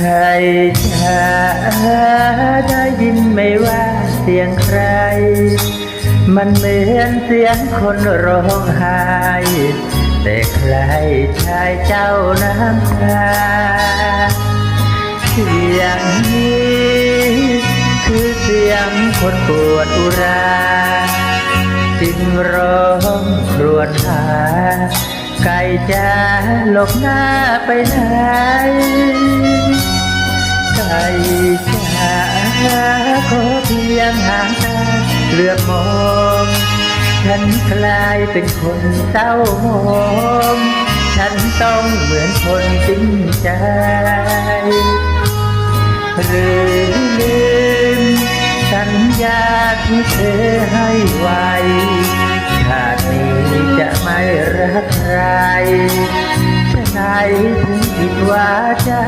ชายชาได้ยินไม่ว่าเสียงใคร มันเหมือนเสียงคนร้องไห้แต่ใครชายเจ้าน้ำตาเสียงนี้คือเสียงคนปวดอุรา จึงร้องครวญหา ไก่จะหลบหน้าไปไหนไก่จะขอเพียงห่างตาเหลือบมองฉันกลายเป็นคนเศร้าหมองฉันต้องเหมือนคนจริงใจ หรือลืมสัญญาที่เธอให้ไว้ จะไม่รักใครจะไหนถึงผิดวาจา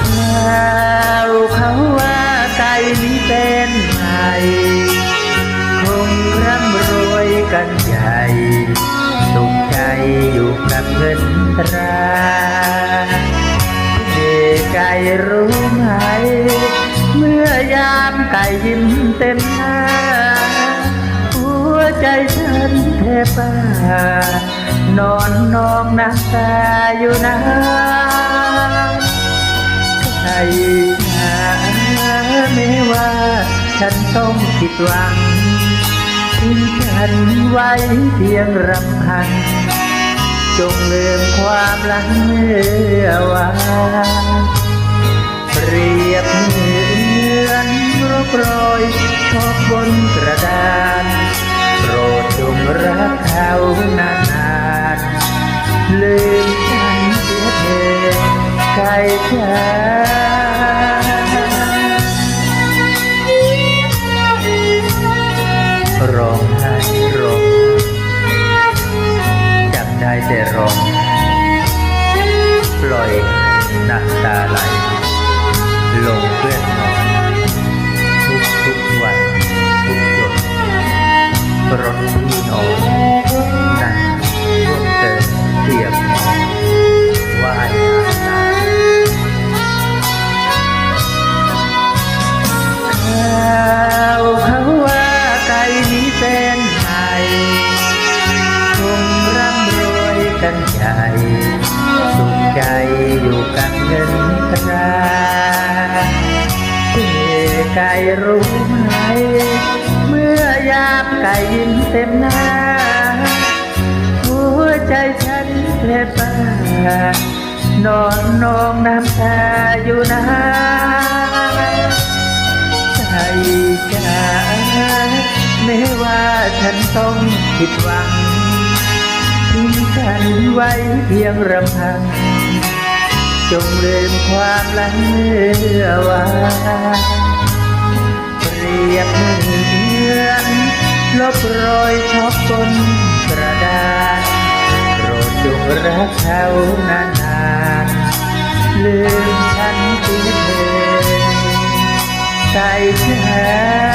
ข่าวเขาว่าไก่นี้เป็นไงคงร่ำรวยกันใหญ่สุขใจอยู่กับเงินตราเด็กไก่รู้ไหม เมื่อยามไก่ยิ้มเต็ม ใจฉันแทบบ้านอนนองน้ำตาอยู่นานไก่จ๋าไม่ว่า ฉันต้องผิดหวังทิ้งฉันไว้เพียงรำพัน จงลืมความหลังเมื่อวาน ร้อง ปล่อยน้ำตาไหล ลงเพื่อนนอน กันใหญ่สุขใจอยู่กับเงินตราเพื่อไก่รู้ไหมเมื่อยามไก่ยิ้มเต็มหน้า หัวใจฉันแทบบ้านอนนองน้ำตาอยู่นาใจจ๋าไม่ว่าฉันต้องผิดหวัง ไว้เพียงรำพัง จงลืมความหลังเมื่อวานเปรียบเหมือนลบรอยชอบบนกระดาษโปรดจงรักเขานานๆลืมฉันทีเถิดใจฉั